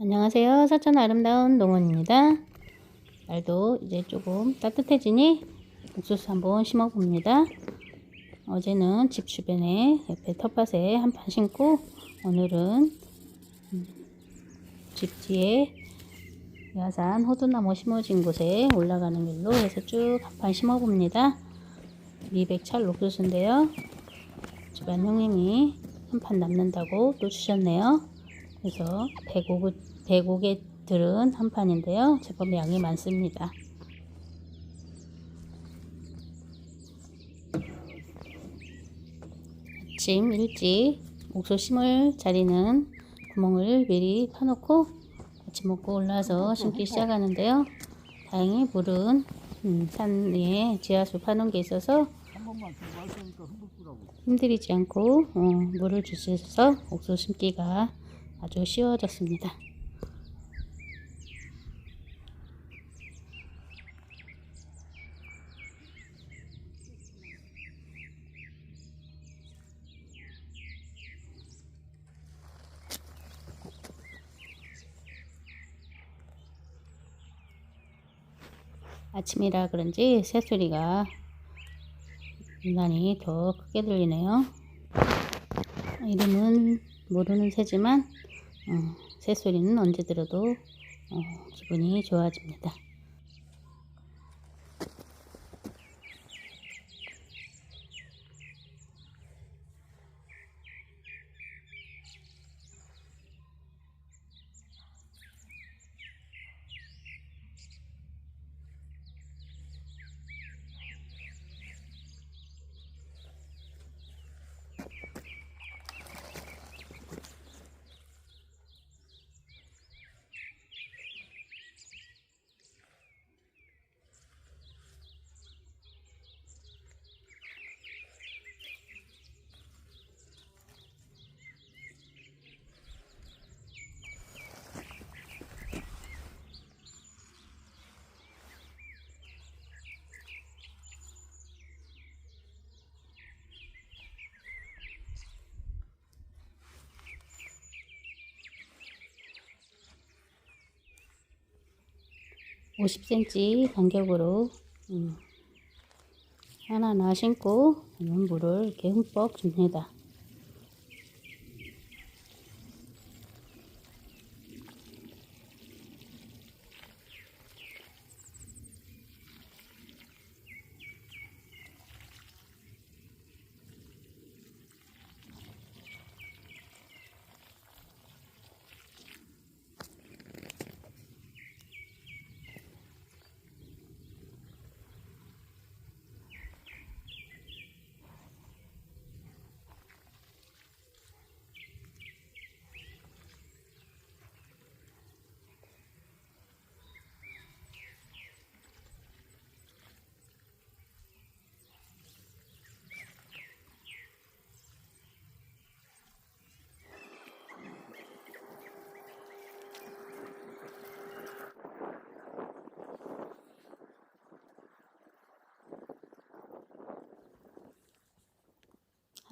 안녕하세요. 사천 아름다운 농원입니다. 날도 이제 조금 따뜻해지니 옥수수 한번 심어 봅니다. 어제는 집 주변에 옆에 텃밭에 한 판 심고 오늘은 음, 집 뒤에 야산 호두나무 심어진 곳에 올라가는 길로 해서 쭉 한 판 심어 봅니다. 미백철 옥수수인데요. 집안 형님이 한 판 남는다고 또 주셨네요. 그래서 105, 105개 들은 한 판인데요. 제법 양이 많습니다. 아침 일찍 옥수 심을 자리는 구멍을 미리 파놓고 아침 먹고 올라와서 심기 시작하는데요. 다행히 물은 음, 산 위에 지하수 파놓은 게 있어서. 힘들이지 않고 어, 물을 주셔서 옥수수 심기가 아주 쉬워졌습니다. 아침이라 그런지 새소리가 유난히 더 크게 들리네요. 이름은 모르는 새지만 어, 새소리는 언제 들어도 어, 기분이 좋아집니다. 오십 cm 간격으로 음, 하나하나 심고 저는 물을 이렇게 흠뻑 줍니다.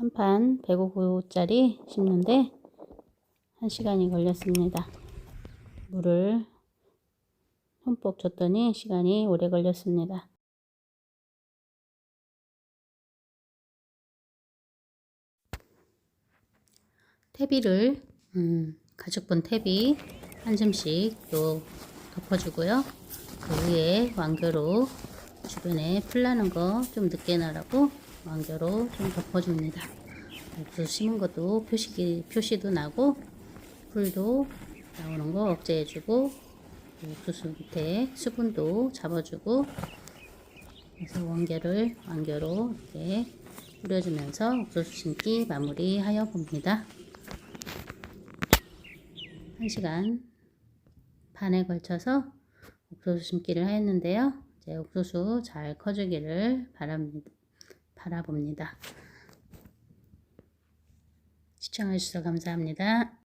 한 판 105짜리 심는데 1시간이 걸렸습니다. 물을 흠뻑 줬더니 시간이 오래 걸렸습니다. 태비를 음, 가죽분 태비 한 줌씩 또 덮어주고요. 그 위에 완교로 주변에 풀 나는 거 좀 늦게 나라고 완교로 좀 덮어줍니다. 옥수수 심은 것도 표시, 표시도 나고 풀도 나오는 거 억제해주고 옥수수 밑에 수분도 잡아주고 그래서 원개를 완교로 이렇게 뿌려주면서 옥수수 심기 마무리하여 봅니다. 1시간 반에 걸쳐서 옥수수 심기를 하였는데요. 이제 옥수수 잘 커주기를 바랍니다. 바라봅니다. 시청해주셔서 감사합니다.